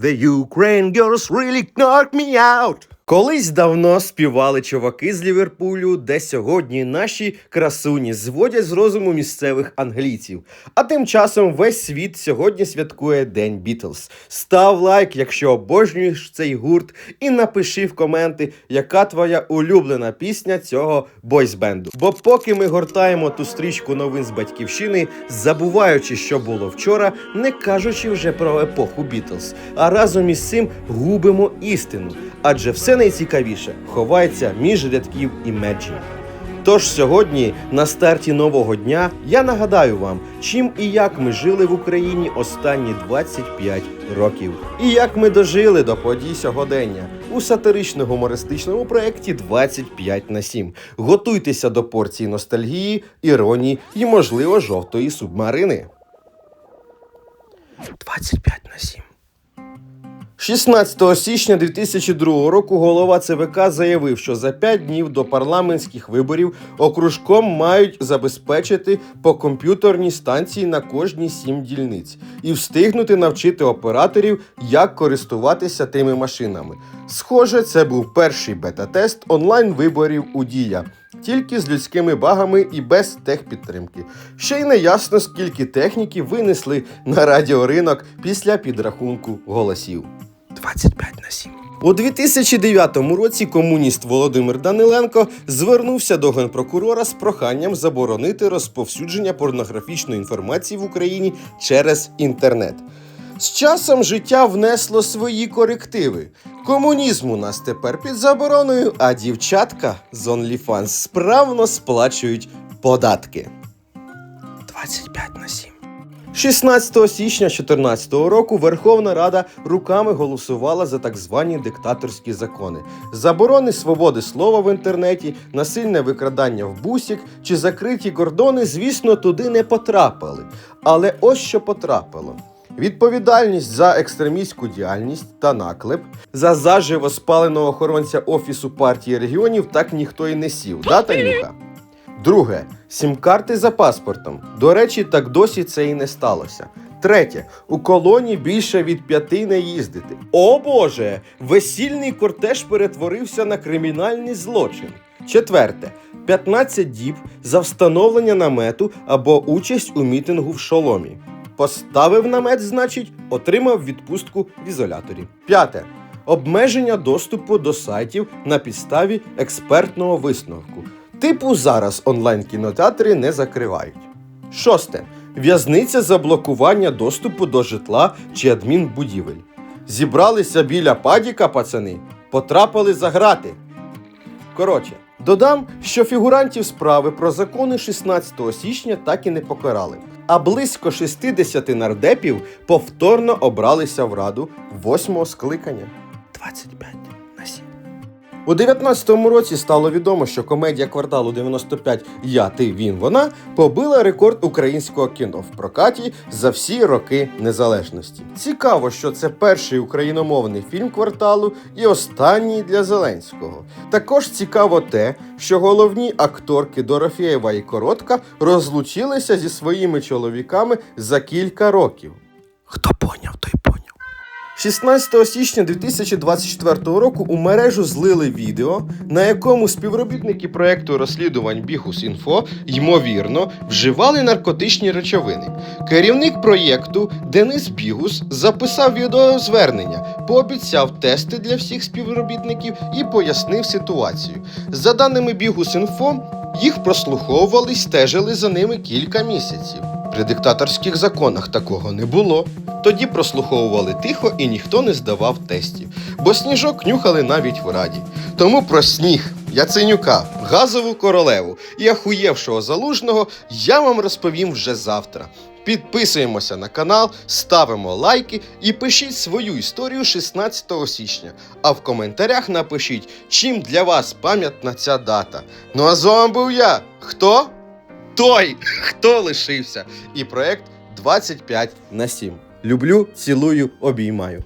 The Ukraine girls really knocked me out. Колись давно співали чуваки з Ліверпулю, де сьогодні наші красуні зводять з розуму місцевих англійців. А тим часом весь світ сьогодні святкує День Бітлз. Став лайк, якщо обожнюєш цей гурт, і напиши в коменти, яка твоя улюблена пісня цього бойсбенду. Бо поки ми гортаємо ту стрічку новин з батьківщини, забуваючи, що було вчора, не кажучи вже про епоху Бітлз, а разом із цим губимо істину. Адже все найцікавіше ховається між рядків імеджень. Тож сьогодні, на старті нового дня, я нагадаю вам, чим і як ми жили в Україні останні 25 років, і як ми дожили до подій сьогодення у сатирично-гумористичному проєкті 25 на 7. Готуйтеся до порції ностальгії, іронії і, можливо, жовтої субмарини. 25 на 7. 16 січня 2002 року голова ЦВК заявив, що за 5 днів до парламентських виборів окружком мають забезпечити по комп'ютерній станції на кожні 7 дільниць і встигнути навчити операторів, як користуватися тими машинами. Схоже, це був перший бета-тест онлайн-виборів у Дія. Тільки з людськими багами і без техпідтримки. Ще й не ясно, скільки техніки винесли на радіоринок після підрахунку голосів. 25 на 7. У 2009 році комуніст Володимир Даниленко звернувся до генпрокурора з проханням заборонити розповсюдження порнографічної інформації в Україні через інтернет. З часом життя внесло свої корективи. Комунізм у нас тепер під забороною, а дівчатка з OnlyFans справно сплачують податки. 25 на 7. 16 січня 2014 року Верховна Рада руками голосувала за так звані диктаторські закони, заборони свободи слова в інтернеті, насильне викрадання в бусік чи закриті кордони, звісно, туди не потрапили. Але ось що потрапило. Відповідальність за екстремістську діяльність та наклеп за заживо спаленого охоронця Офісу партії регіонів так ніхто і не сів. Да, Танюха? Друге сім-карти за паспортом. До речі, так досі це і не сталося. Третє. У колоні більше від п'яти не їздити. О Боже! Весільний кортеж перетворився на кримінальний злочин. Четверте. 15 діб за встановлення намету або участь у мітингу в шоломі. Поставив намет, значить, отримав відпустку в ізоляторі. П'яте. Обмеження доступу до сайтів на підставі експертного висновку. Типу зараз онлайн-кінотеатри не закривають. Шосте. В'язниця за блокування доступу до житла чи адмінбудівель. Зібралися біля падіка, пацани, потрапили за грати. Коротше, додам, що фігурантів справи про закони 16 січня так і не покарали. А близько 60 нардепів повторно обралися в раду восьмого скликання. 25 на 7. У 19-му році стало відомо, що комедія кварталу 95 Я, ти, він, вона побила рекорд українського кіно в прокаті за всі роки незалежності. Цікаво, що це перший україномовний фільм кварталу і останній для Зеленського. Також цікаво те, що головні акторки Дорофєєва і Коротка розлучилися зі своїми чоловіками за кілька років. Хто поняв, той поняв. 16 січня 2024 року у мережу злили відео, на якому співробітники проекту розслідувань Бігус.Інфо, ймовірно, вживали наркотичні речовини. Керівник проєкту Денис Бігус записав відеозвернення, пообіцяв тести для всіх співробітників і пояснив ситуацію. За даними Бігус.Інфо, їх прослуховували стежили за ними кілька місяців. При диктаторських законах такого не було. Тоді прослуховували тихо і ніхто не здавав тестів, бо сніжок нюхали навіть в раді. Тому про сніг, Яценюка, газову королеву і ахуєвшого залужного я вам розповім вже завтра. Підписуємося на канал, ставимо лайки і пишіть свою історію 16 січня. А в коментарях напишіть, чим для вас пам'ятна ця дата. Ну а з вами був я. Хто? Той, хто лишився. І проект 25 на 7. Люблю, цілую, обіймаю.